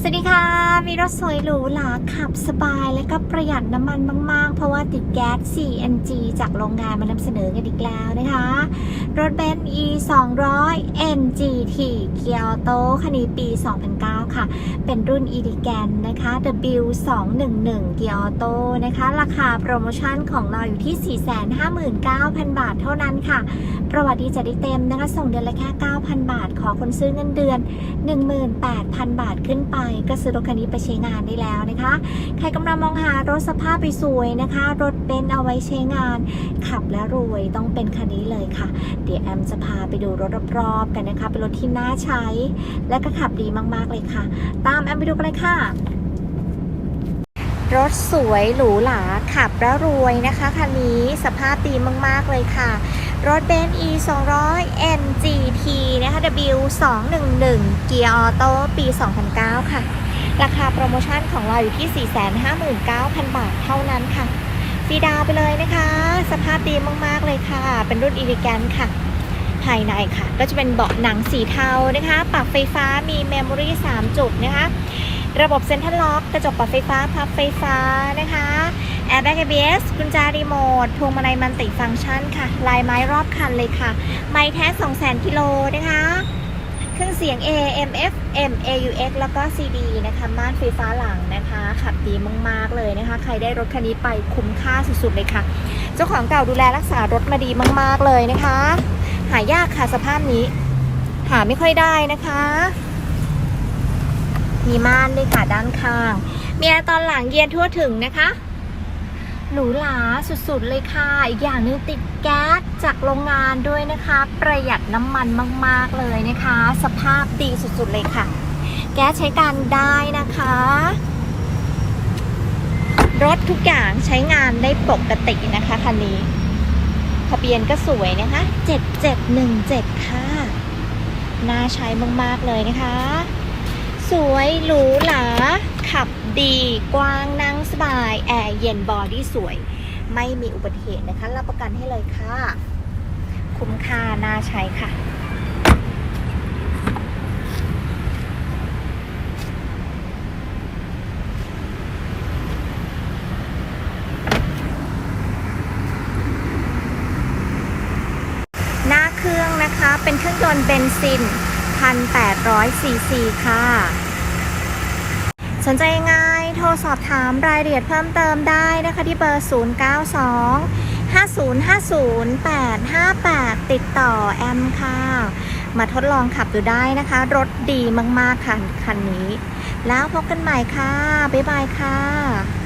สวัสดีค่ะ มีรถสวยหรูหราขับสบายและก็ประหยัดน้ำมันมาก ๆ เพราะว่าติดแก๊ส CNG จากโรงงานมานำเสนอกันอีกแล้วนะคะ รถเบนซ์ E 2 0 0 Gt เกียรโตคันนี้ปี 2009 ค่ะ เป็นรุ่น e d i g a n นะคะ W 211เกียรโตนะคะ ราคาโปรโมชั่นของเราอยู่ที่ 459,000 บาทเท่านั้นค่ะ ประวัติดีจัดได้เต็มนะคะ ส่งเดือนละแค่ 9,000 บาท ขอคนซื้อเงินเดือน 18,000 บาทขึ้นไป ก็ซื้อรถคันนี้ไปใช้งานได้แล้วนะคะ ใครกำลังมองหารถสภาพไปสวยนะคะ รถเบนเอาไว้ใช้งาน ขับและรวยต้องเป็นคันนี้เลยค่ะ เดี๋ยวแอมจะพาไปดูรถรอบๆกันนะคะเป็นรถที่น่าใช้ และก็ขับดีมากๆเลยค่ะ ตามแอมไปดูกันเลยค่ะ รถสวยหรูหราขับแล้วรวยนะคะคันนี้สภาพดีมากๆเลยค่ะ รถเบนซ์ E 200 NGT นะคะ W 211เกียร์ออโต้ปี 2009 ค่ะ ราคาโปรโมชั่นของเราอยู่ที่ 459,000 บาทเท่านั้นค่ะฟรีดาวไปเลยนะคะ สภาพดีมากๆเลยค่ะ เป็นรุ่นอีลิแกนค่ะ ภายในค่ะ ก็จะเป็นเบาะหนังสีเทานะคะ ปรับไฟฟ้ามีเมมโมรี่3จุดนะคะ ระบบเซ็นทรัลล็อกกระจกปรับไฟฟ้าพับไฟฟ้านะคะแอร์แบ็ก ABS กุญแจรีโมทพวงมาลัยมันติฟังก์ชันค่ะ ลายไม้รอบคันเลยค่ะ ไม้แท้ 200,000กิโลนะคะเครื่องเสียง AM FM AUX แล้วก็ CD นะคะม่านไฟฟ้าหลังนะคะ ขับดีมากๆเลยนะคะ ใครได้รถคันนี้ไปคุ้มค่าสุดๆเลยค่ะ เจ้าของเก่าดูแลรักษารถมาดีมากๆเลยนะคะ หายากค่ะสภาพนี้ หาไม่ค่อยได้นะคะ มีม่านด้วยค่ะด้านข้างมีแอร์ตอนหลังเย็นทั่วถึงนะคะ หรูหราสุดๆเลยค่ะ อีกอย่างนึงติดแก๊สจากโรงงานด้วยนะคะ ประหยัดน้ำมันมากๆเลยนะคะ สภาพดีสุดๆเลยค่ะ แก๊สใช้การได้นะคะ รถทุกอย่างใช้งานได้ปกตินะคะคันนี้ ทะเบียนก็สวยนะคะ 7717 ค่ะ น่าใช้มาก ๆ เลยนะคะ สวยหรูหรา ขับดีกว้างนั่งสบาย แอร์เย็นบอดี้สวย ไม่มีอุบัติเหตุนะคะ รับประกันให้เลยค่ะ คุ้มค่าน่าใช้ค่ะ หน้าเครื่องนะคะเป็นเครื่อง ยนต์เบนซิน 1,800ซีซีค่ะ สนใจยังไงโทรสอบถามรายละเอียดเพิ่มเติมได้นะคะที่เบอร์ 092 5050 858 ติดต่อแอมค่ะ มาทดลองขับดูได้นะคะ รถดีมาก ๆ ค่ะ คันนี้ แล้วพบกันใหม่ค่ะ บ๊ายบายค่ะ